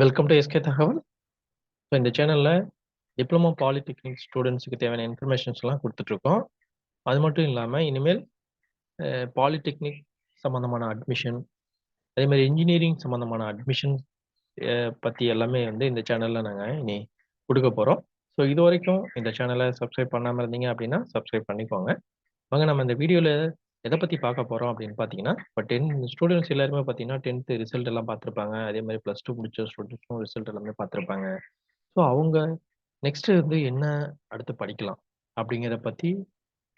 Welcome to SK தகவல். So இந்த சேனலில் டிப்ளமோ பாலிடெக்னிக் ஸ்டூடெண்ட்ஸுக்கு தேவையான இன்ஃபர்மேஷன்ஸ்லாம் கொடுத்துட்ருக்கோம் அது மட்டும் இல்லாமல் இனிமேல் பாலிடெக்னிக் சம்மந்தமான அட்மிஷன், அதேமாதிரி இன்ஜினியரிங் சம்மந்தமான அட்மிஷன் பற்றி எல்லாமே வந்து இந்த சேனலில் நாங்கள் இனி கொடுக்க போகிறோம் ஸோ இது வரைக்கும் இந்த சேனலை சப்ஸ்கிரைப் பண்ணாமல் இருந்தீங்க அப்படின்னா சப்ஸ்கிரைப் பண்ணிக்கோங்க. வாங்க நம்ம இந்த வீடியோவில் எதை பத்தி பார்க்க போறோம் அப்படின்னு பார்த்தீங்கன்னா, இப்ப 10 ஸ்டூடண்ட்ஸ் எல்லாருமே பார்த்தீங்கன்னா, 10த் ரிசல்ட் எல்லாம் பார்த்திருப்பாங்க அதே மாதிரி ப்ளஸ் 2 முடிச்ச ஸ்டூடண்ட்ஸும் ரிசல்ட் எல்லாமே பார்த்துருப்பாங்க. ஸோ அவங்க நெக்ஸ்ட் வந்து என்ன அடுத்து படிக்கலாம்? அப்படிங்கிறத பத்தி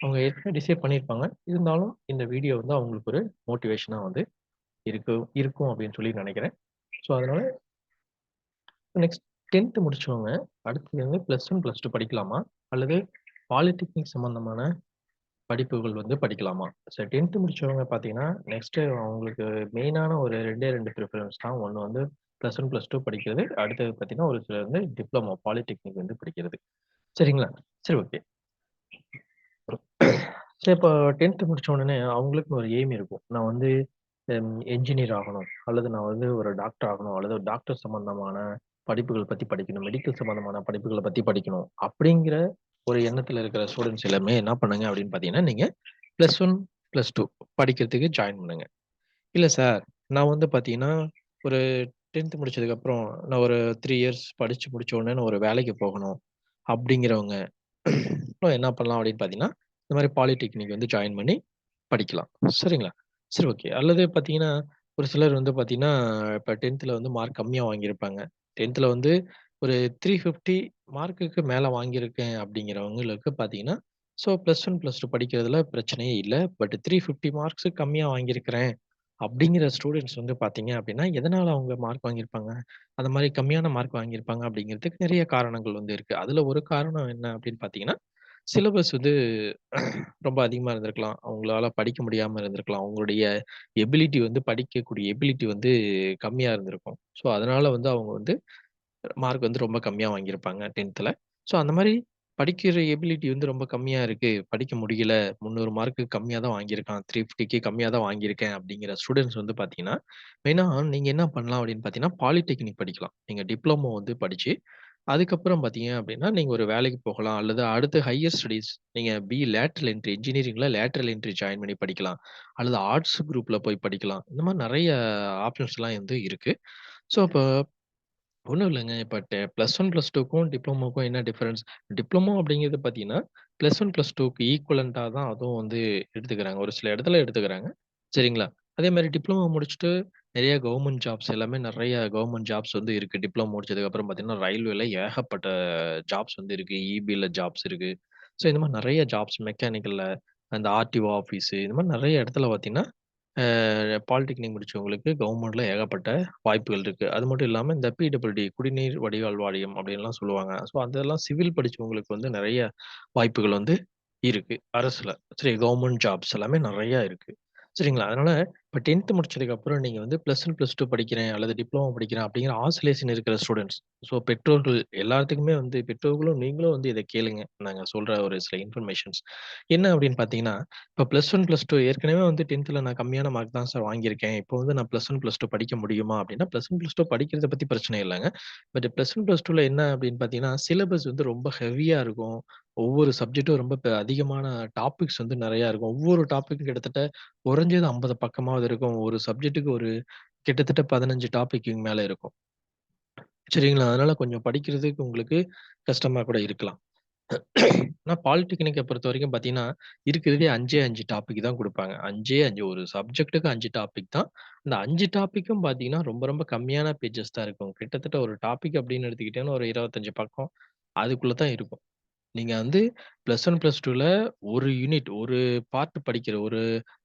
அவங்க ஏற்கனவே டிசைட் பண்ணியிருப்பாங்க. இருந்தாலும் இந்த வீடியோ வந்து அவங்களுக்கு ஒரு மோட்டிவேஷனா வந்து இருக்கு இருக்கும் அப்படின்னு சொல்லி நினைக்கிறேன் ஸோ அதனால நெக்ஸ்ட் 10த் முடிச்சவங்க அடுத்து வந்து ப்ளஸ் 1, ப்ளஸ் 2 படிக்கலாமா? அல்லது பாலிடெக்னிக் சம்மந்தமான படிப்புகள் வந்து படிக்கலாமா? ஸோ 10த் முடிச்சவங்க பார்த்தீங்கன்னா, நெக்ஸ்ட் அவங்களுக்கு மெயினான ஒரு 2டே 2 ப்ரிஃபரன்ஸ் தான். ஒன்று வந்து ப்ளஸ் ஒன் ப்ளஸ் டூ படிக்கிறது. அடுத்தது பார்த்தீங்கன்னா, ஒரு சிலர் வந்து டிப்ளமோ பாலிடெக்னிக் வந்து படிக்கிறது. சரிங்களா? சரி ஓகே. சரி இப்போ 10த் முடிச்ச உடனே அவங்களுக்கு ஒரு எய்ம் இருக்கும். நான் வந்து என்ஜினியர் ஆகணும். அல்லது நான் வந்து ஒரு டாக்டர் ஆகணும். அல்லது ஒரு டாக்டர் சம்மந்தமான படிப்புகள் பத்தி படிக்கணும். மெடிக்கல் சம்மந்தமான படிப்புகளை பத்தி படிக்கணும். அப்படிங்கிற ஒரு எண்ணத்துல இருக்கிற ஸ்டூடெண்ட்ஸ் எல்லாமே என்ன பண்ணுங்க அப்படின்னு பார்த்தீங்கன்னா, நீங்க ப்ளஸ் ஒன் ப்ளஸ் டூ படிக்கிறதுக்கு ஜாயின் பண்ணுங்க. இல்ல சார், நான் வந்து பார்த்தீங்கன்னா, ஒரு 10த் முடிச்சதுக்கப்புறம் நான் ஒரு த்ரீ இயர்ஸ் படிச்சு முடிச்ச உடனே நான் ஒரு வேலைக்கு போகணும். அப்படிங்கிறவங்க என்ன பண்ணலாம் அப்படின்னு பார்த்தீங்கன்னா, இந்த மாதிரி பாலிடெக்னிக் வந்து ஜாயின் பண்ணி படிக்கலாம். சரிங்களா? சரி ஓகே. அல்லது பார்த்தீங்கன்னா, ஒரு சிலர் வந்து பார்த்தீங்கன்னா, இப்ப 10த்ல வந்து மார்க் கம்மியா வாங்கியிருப்பாங்க. 10த்ல வந்து ஒரு 350 மார்க்குக்கு மேல வாங்கியிருக்கேன் அப்படிங்கிறவங்களுக்கு பார்த்தீங்கன்னா, so plus one plus two படிக்கிறதுல பிரச்சனையே இல்ல. பட் 350 மார்க்ஸு கம்மியா வாங்கியிருக்கிறேன் அப்படிங்கிற ஸ்டூடண்ட்ஸ் வந்து பார்த்தீங்க அப்படின்னா எதனால அவங்க மார்க் வாங்கியிருப்பாங்க? அந்த மாரி கம்மியான மார்க் வாங்கியிருப்பாங்க அப்படிங்கிறதுக்கு நெறைய காரணங்கள் வந்து இருக்கு. அதுல ஒரு காரணம் என்ன அப்படின்னு பார்த்தீங்கன்னா, சிலபஸ் வந்து ரொம்ப அதிகமா இருந்திருக்கலாம். அவங்களால படிக்க முடியாம இருந்திருக்கலாம். அவங்களுடைய எபிலிட்டி வந்து படிக்கக்கூடிய எபிலிட்டி வந்து கம்மியா இருந்திருக்கும். ஸோ அதனால வந்து அவங்க வந்து மார்க் வந்து ரொம்ப கம்மியா வாங்கியிருப்பாங்க 10த்ல. ஸோ அந்த மாரி படிக்கிற எபிலிட்டி வந்து ரொம்ப கம்மியா இருக்கு. படிக்க முடியல. 300 மார்க்கு கம்மியா தான் வாங்கியிருக்கான். 350க்கு கம்மியா தான் வாங்கியிருக்கேன் அப்படிங்கிற ஸ்டூடண்ட்ஸ் வந்து பார்த்தீங்கன்னா, மெயினாக நீங்க என்ன பண்ணலாம் அப்படின்னு பார்த்தீங்கன்னா, பாலிடெக்னிக் படிக்கலாம். நீங்க டிப்ளமோ வந்து படிச்சு, அதுக்கப்புறம் பார்த்தீங்க அப்படின்னா நீங்க ஒரு வேலைக்கு போகலாம். அல்லது அடுத்து ஹையர் ஸ்டடீஸ் நீங்க பி லேட்டரல் என்ட்ரி இன்ஜினியரிங்ல லேட்டரல் என்ட்ரி ஜாயின் பண்ணி படிக்கலாம். அல்லது ஆர்ட்ஸ் குரூப்ல போய் படிக்கலாம். இந்த மாரி நெறைய ஆப்ஷன்ஸ்லாம் வந்து இருக்கு. ஸோ இப்போ ஒண்ணும் இல்லங்க. இப்ப டெ ப்ளஸ் ஒன் ப்ளஸ் டூக்கும் டிப்ளமோக்கும் என்ன டிஃபரன்ஸ்? டிப்ளமோ அப்படிங்கிறது பார்த்தீங்கன்னா, ப்ளஸ் ஒன் ப்ளஸ் 2க்கு ஈக்குவலன்ட்டா தான் அதுவும் வந்து எடுத்துக்கிறாங்க. ஒரு சில இடத்துல எடுத்துக்கிறாங்க. சரிங்களா? அதே மாரி டிப்ளமோ முடிச்சுட்டு நெறைய கவர்மெண்ட் ஜாப்ஸ் எல்லாமே நெறைய கவர்மெண்ட் ஜாப்ஸ் வந்து இருக்கு. டிப்ளமோ முடிச்சதுக்கப்புறம் பார்த்தீங்கன்னா, ரயில்வேல ஏகப்பட்ட ஜாப்ஸ் வந்து இருக்கு. இபில ஜாப்ஸ் இருக்கு. ஸோ இந்த மாரி நெறைய ஜாப்ஸ் மெக்கானிக்கல்ல அந்த ஆர்டிஓ ஆஃபீஸு இந்த மாரி நெறைய இடத்துல பார்த்தீங்கன்னா, அ பாலிடெக்னிக் முடிச்சவங்களுக்கு கவர்மெண்ட்ல ஏகப்பட்ட வாய்ப்புகள் இருக்கு. அது மட்டும் இல்லாம இந்த பிடபிள்யூடி குடிநீர் வடிகால் வாரியம் அப்படின்லாம் சொல்லுவாங்க. ஸோ அதெல்லாம் சிவில் படிச்சவங்களுக்கு வந்து நெறைய வாய்ப்புகள் வந்து இருக்கு. அரசுல. சரி கவர்மெண்ட் ஜாப்ஸ் எல்லாமே நெறைய இருக்கு. சரிங்களா? அதனால இப்ப 10த் முடிச்சதுக்கப்புறம் நீங்க வந்து ப்ளஸ் ஒன் ப்ளஸ் டூ படிக்கிறேன் அல்லது டிப்ளமோ படிக்கிறேன் அப்படிங்கிற ஆசிலேஷன் இருக்கிற ஸ்டூடண்ட்ஸ். ஸோ பெற்றோர்கள் எல்லாத்துக்குமே வந்து பெற்றோர்களும் நீங்களும் வந்து இத கேளுங்க. நாங்க சொல்ற ஒரு சில இன்ஃபர்மேஷன்ஸ். என்ன அப்படின்னு பார்த்தீங்கன்னா, இப்ப ப்ளஸ் ஒன் ப்ளஸ் டூ ஏற்கனவே வந்து 10த்ல நான் கம்மியான மார்க் தான் சார் வாங்கியிருக்கேன். இப்போ வந்து நான் ப்ளஸ் ஒன் ப்ளஸ் டூ படிக்க முடியுமா? அப்படின்னா ப்ளஸ் ஒன் ப்ளஸ் டூ படிக்கிறத பத்தி பிரச்சனை இல்லங்க. பட் ப்ளஸ் ஒன் ப்ளஸ் டூவில் என்ன அப்படின்னு பார்த்தீங்கன்னா, சிலபஸ் வந்து ரொம்ப ஹெவியா இருக்கும். ஒவ்வொரு சப்ஜெக்ட்டும் ரொம்ப பெ அதிகமான டாபிக்ஸ் வந்து நெறையா இருக்கும். ஒவ்வொரு டாபிக்கும் கிட்டத்தட்ட குறைஞ்சது 50 பக்கமாவது இருக்கும். ஒரு சப்ஜெக்ட்டுக்கு ஒரு கிட்டத்தட்ட பதினஞ்சு டாபிக் மேல இருக்கும். சரிங்களா? அதனால கொஞ்சம் படிக்கிறதுக்கு உங்களுக்கு கஷ்டமா கூட இருக்கலாம். ஆனால் பாலிடெக்னிக்கை பொறுத்த வரைக்கும் பார்த்தீங்கன்னா, இருக்கிறதே 5ஏ 5 டாபிக் தான் கொடுப்பாங்க அஞ்சே அஞ்சு ஒரு சப்ஜெக்ட்டுக்கு அஞ்சு டாபிக் தான். அந்த அஞ்சு டாப்பிக்கும் பார்த்தீங்கன்னா, ரொம்ப ரொம்ப கம்மியான பேஜஸ் தான் இருக்கும். கிட்டத்தட்ட ஒரு டாபிக் அப்படின்னு எடுத்துக்கிட்டேன்னு ஒரு 25 பக்கம் அதுக்குள்ள தான் இருக்கும். நீங்க வந்து ப்ளஸ் ஒன் ப்ளஸ் 2ல ஒரு யூனிட் ஒரு பார்ட் படிக்கிற ஒரு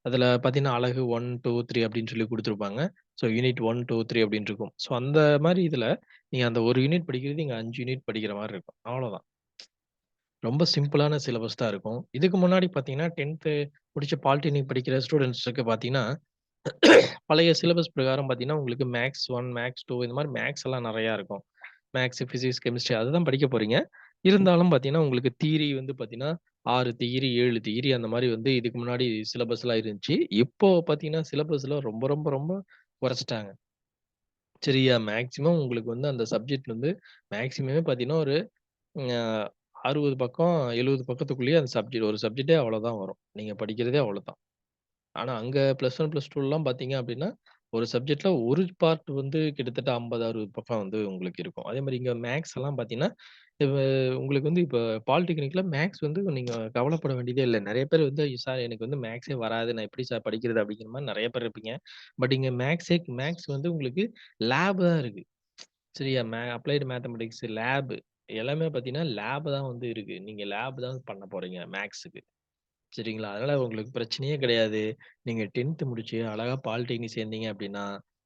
அதில் பார்த்தீங்கன்னா, அலகு 1, 2, 3 அப்படின்னு சொல்லி குடுத்துருப்பாங்க. ஸோ யூனிட் 1, 2, 3 அப்படின்னு இருக்கும். ஸோ அந்த மாரி இதுல நீங்க அந்த ஒரு யூனிட் படிக்கிறது நீங்க 5 யூனிட் படிக்கிற மாரி இருக்கும். அவ்வளோதான். ரொம்ப சிம்பிளான சிலபஸ் தான் இருக்கும். இதுக்கு முன்னாடி பார்த்தீங்கன்னா, 10த் முடிச்ச பாலிடெக்னிக் படிக்கிற ஸ்டூடண்ட்ஸ்க்கு பார்த்தீங்கன்னா, பழைய சிலபஸ் பிரகாரம் பார்த்தீங்கன்னா, உங்களுக்கு மேத்ஸ் 1, மேத்ஸ் 2 இந்த மாரி மேத்ஸ் எல்லாம் நெறையா இருக்கும். மேத்ஸ், பிசிக்ஸ், கெமிஸ்ட்ரி அதுதான் படிக்க போறீங்க. இருந்தாலும் பார்த்தீங்கன்னா, உங்களுக்கு தியரி வந்து பார்த்தீங்கன்னா, 6 தியரி, 7 தியரி அந்த மாரி வந்து இதுக்கு முன்னாடி சிலபஸ்லாம் இருந்துச்சு. இப்போ பார்த்தீங்கன்னா, சிலபஸ்ல ரொம்ப ரொம்ப ரொம்ப குறைச்சுட்டாங்க. சரியா? மேக்ஸிமம் உங்களுக்கு வந்து அந்த சப்ஜெக்ட் வந்து மேக்ஸிமமே பார்த்தீங்கன்னா, ஒரு ம் அ 60 பக்கம், 70 பக்கத்துக்குள்ளேயே அந்த சப்ஜெக்ட் ஒரு சப்ஜெக்ட்டே அவ்வளோதான் வரும். நீங்க படிக்கிறதே அவ்வளோதான். ஆனா அங்க +1, +2லாம் பார்த்தீங்க அப்டின்னா, ஒரு சப்ஜெக்ட்ல ஒரு பார்ட் வந்து கிட்டத்தட்ட 50, 60 பக்கம் வந்து உங்களுக்கு இருக்கும். அதே மாதிரி இங்க மேக்ஸ் எல்லாம் பார்த்தீங்கன்னா, இப்ப உங்களுக்கு வந்து இப்ப பாலிடெக்னிக்ல மேக்ஸ் வந்து நீங்க கவலைப்பட வேண்டியதே இல்ல. நெறைய பேர் வந்து சார் எனக்கு வந்து மேக்ஸே வராது. நான் எப்படி சார் படிக்கிறது? அப்படிங்கிற மாரி நெறைய பேர் இருப்பீங்க. பட் இங்க மேக்ஸே மேக்ஸ் வந்து உங்களுக்கு லேப் தான் இருக்கு. சரியா? மே அப்ளைடு மேத்தமேட்டிக்ஸ் லேப் எல்லாமே பார்த்தீங்கன்னா, லேப் தான் வந்து இருக்கு. நீங்க லேப் தான் பண்ண போறீங்க மேக்ஸுக்கு. சரிங்களா? அதனால உங்களுக்கு பிரச்சனையே கிடையாது. நீங்க 10த் முடிச்சு அழகா பாலிடெக்னிக் சேர்ந்தீங்க அப்படின்னா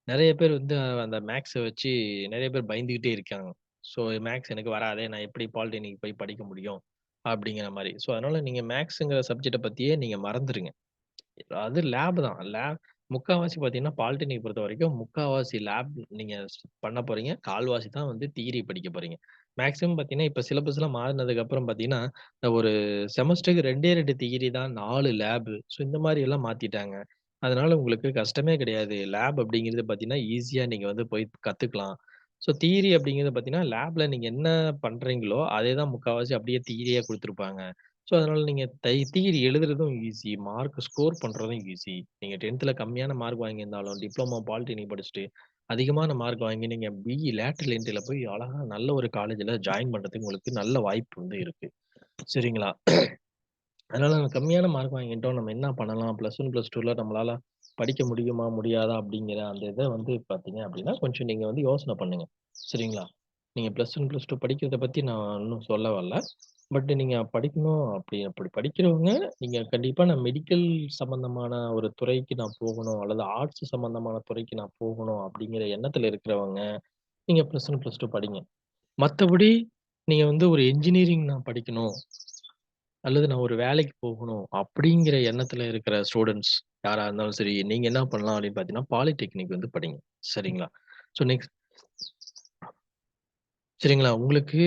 நெறைய பேர் வந்து அந்த மேக்ஸ வச்சு நெறைய பேர் பயந்துகிட்டே இருக்காங்க. ஸோ மேக்ஸ் எனக்கு வராதே! நான் எப்படி பாலிடெக்னிக் போய் படிக்க முடியும்? அப்படிங்கிற மாரி. ஸோ அதனால நீங்க மேக்ஸ்ங்கிற சப்ஜெக்ட்ட பத்தியே நீங்க மறந்துருங்க. அது லேப் தான். லேப் முக்காவாசி பார்த்தீங்கன்னா, பாலிடெக்னிக் பொறுத்தவரைக்கும் முக்காவாசி லேப் நீங்கள் பண்ண போறீங்க. கால்வாசி தான் வந்து தியரி படிக்க போறீங்க. மேக்ஸிமம் பார்த்தீங்கன்னா, இப்ப சிலபஸ்லாம் மாறுனதுக்கு அப்புறம் பார்த்தீங்கன்னா, ஒரு செமஸ்டருக்கு 2டே 2 தியரி தான் 4 லேபு ஸோ இந்த மாரி எல்லாம் மாத்திட்டாங்க. அதனால உங்களுக்கு கஷ்டமே கிடையாது. லேப் அப்படிங்கிறது பார்த்தீங்கன்னா, ஈஸியா நீங்க வந்து போய் கத்துக்கலாம். ஸோ தியரி அப்படிங்கிறது பார்த்தீங்கன்னா, லேப்ல நீங்க என்ன பண்றீங்களோ, அதே தான் முக்காவாசி அப்படியே தியரியா குடுத்துருப்பாங்க. ஸோ, அதனால நீங்க தை தியரி எழுதுறதும் ஈஸி. மார்க் ஸ்கோர் பண்றதும் ஈஸி. நீங்க 10த்ல கம்மியான மார்க் வாங்கியிருந்தாலும், டிப்ளமோ பாலிடெக்னிக் படிச்சுட்டு, அதிகமான மார்க் வாங்கி நீங்க பிஇ லேட்டரல் என்ட்ரில போய் அழகா நல்ல ஒரு காலேஜ்ல ஜாயின் பண்றதுக்கு உங்களுக்கு நல்ல வாய்ப்பு வந்து இருக்கு. சரிங்களா? அதனால நம்ம கம்மியான மார்க் வாங்கிட்டோம். நம்ம என்ன பண்ணலாம்? +1, +2ல நம்மளால படிக்க முடியுமா? முடியாதா? அப்படிங்கிற அந்த இத வந்து பார்த்தீங்க அப்படின்னா, கொஞ்சம் நீங்க வந்து யோசனை பண்ணுங்க. சரிங்களா? நீங்க +1, +2 படிக்கிறத பத்தி நான் இன்னும் சொல்ல வரல. பட் நீங்க படிக்கணும் அப்படி அப்படி படிக்கிறவங்க, நீங்க கண்டிப்பா நான் மெடிக்கல் சம்மந்தமான ஒரு துறைக்கு நான் போகணும், அல்லது ஆர்ட்ஸ் சம்மந்தமான துறைக்கு நான் போகணும் அப்படிங்கிற எண்ணத்துல இருக்கிறவங்க, நீங்க +1, +2 படிங்க. மத்தபடி நீங்க வந்து ஒரு என்ஜினியரிங் நான் படிக்கணும், அல்லது நான் ஒரு வேலைக்கு போகணும் அப்படிங்கிற எண்ணத்துல இருக்கிற ஸ்டூடண்ட்ஸ் யாரா இருந்தாலும் சரி, நீங்க என்ன பண்ணலாம் அப்படின்னு பார்த்தீங்கன்னா, பாலிடெக்னிக் வந்து படிங்க. சரிங்களா? ஸோ நெக்ஸ்ட் சரிங்களா? உங்களுக்கு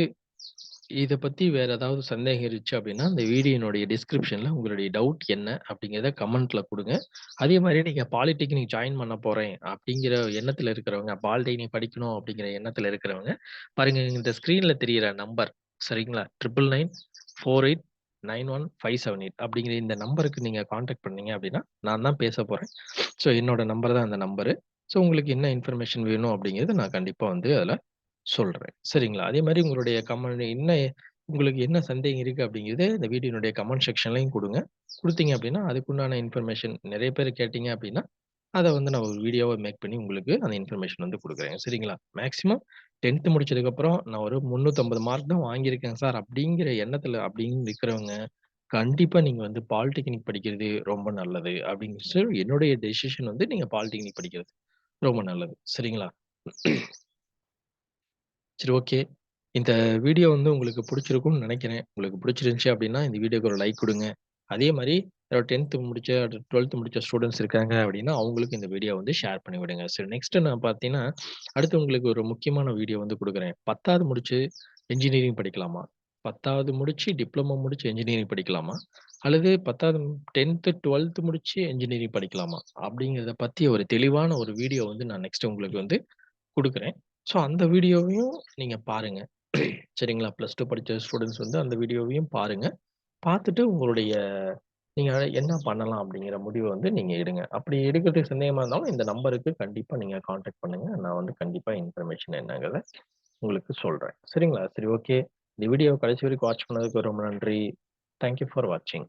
இத பத்தி வேற ஏதாவது சந்தேகம் இருந்துச்சு அப்படின்னா, இந்த வீடியோனுடைய டிஸ்கிரிப்ஷன்ல உங்களுடைய டவுட் என்ன அப்படிங்கிறத கமெண்ட்ல குடுங்க. அதே மாரி நீங்க பாலிடெக்னிக் ஜாயின் பண்ண போறேன் அப்படிங்கிற எண்ணத்துல இருக்கிறவங்க, பாலிடெக்னிக் படிக்கணும் அப்படிங்கிற எண்ணத்துல இருக்கிறவங்க, பாருங்க இந்த ஸ்க்ரீன்ல தெரியிற நம்பர் சரிங்களா? 9994891578 அப்படிங்கிற இந்த நம்பருக்கு நீங்க கான்டாக்ட் பண்ணீங்க அப்படின்னா, நான் தான் பேச போறேன். ஸோ என்னோட நம்பர் தான் அந்த நம்பரு. ஸோ உங்களுக்கு என்ன இன்ஃபர்மேஷன் வேணும் அப்படிங்கிறது நான் கண்டிப்பா வந்து அதுல சொல்றேன். சரிங்களா? அதே மாரி உங்களுடைய கமெண்ட் என்ன உங்களுக்கு என்ன சந்தேகம் இருக்கு அப்படிங்கிறது இந்த வீடியோனுடைய கமெண்ட் செக்ஷன்லயும் குடுங்க. குடுத்தீங்க அப்படின்னா, அதுக்குண்டான இன்ஃபர்மேஷன் நெறைய பேர் கேட்டீங்க அப்படின்னா, அத வந்து நான் ஒரு வீடியோவா மேக் பண்ணி உங்களுக்கு அந்த இன்ஃபர்மேஷன் வந்து குடுக்குறேன். சரிங்களா? மேக்ஸிமம் 10த் முடிச்சதுக்கப்புறம் நான் ஒரு 350 மார்க் தான் வாங்கியிருக்கேன் சார் அப்படிங்கிற எண்ணத்துல அப்படின்னு இருக்கிறவங்க, கண்டிப்பா நீங்க வந்து பாலிடெக்னிக் படிக்கிறது ரொம்ப நல்லது அப்படின்னு என்னுடைய டெசிஷன் வந்து நீங்க பாலிடெக்னிக் படிக்கிறது ரொம்ப நல்லது. சரிங்களா? சரி ஓகே. இந்த வீடியோ வந்து உங்களுக்கு புடிச்சிருக்கும்னு நெனைக்கிறேன். உங்களுக்கு புடிச்சிருந்துச்சு அப்டின்னா, இந்த வீடியோக்கு ஒரு லைக் குடுங்க. அதே மாரி 10த் முடிச்ச, 12த் முடிச்ச ஸ்டூடண்ட்ஸ் இருக்காங்க அப்டின்னா, அவங்களுக்கு இந்த வீடியோ வந்து ஷேர் பண்ணி விடுங்க. சரி நெக்ஸ்ட் நான் பார்த்தீங்கன்னா, அடுத்து உங்களுக்கு ஒரு முக்கியமான வீடியோ வந்து குடுக்குறேன். 10வது முடிச்சு இன்ஜினியரிங் படிக்கலாமா? 10வது முடிச்சு டிப்ளமோ முடிச்சு இன்ஜினியரிங் படிக்கலாமா? அல்லது 10வது 10த், 12த் முடிச்சு இன்ஜினியரிங் படிக்கலாமா? அப்டிங்கிறத பத்தி ஒரு தெளிவான ஒரு வீடியோ வந்து நான் நெக்ஸ்ட் உங்களுக்கு வந்து குடுக்குறேன். ஸோ அந்த வீடியோவையும் நீங்க பாருங்க. சரிங்களா? ப்ளஸ் +2 படிச்ச ஸ்டூடண்ட்ஸ் வந்து அந்த வீடியோவையும் பாருங்க. பார்த்துட்டு உங்களுடைய நீங்க என்ன பண்ணலாம் அப்படிங்கிற முடிவ வந்து நீங்க எடுங்க. அப்படி எடுக்கிறதுக்கு சந்தேகமா இருந்தாலும் இந்த நம்பருக்கு கண்டிப்பா நீங்க கான்டாக்ட் பண்ணுங்க. நான் வந்து கண்டிப்பா இன்ஃபர்மேஷன் என்னங்கிறத உங்களுக்கு சொல்றேன். சரிங்களா? சரி ஓகே. இந்த வீடியோ கடைசி வரைக்கும் வாட்ச் பண்ணதுக்கு ரொம்ப நன்றி. தேங்க் யூ ஃபார் வாட்சிங்.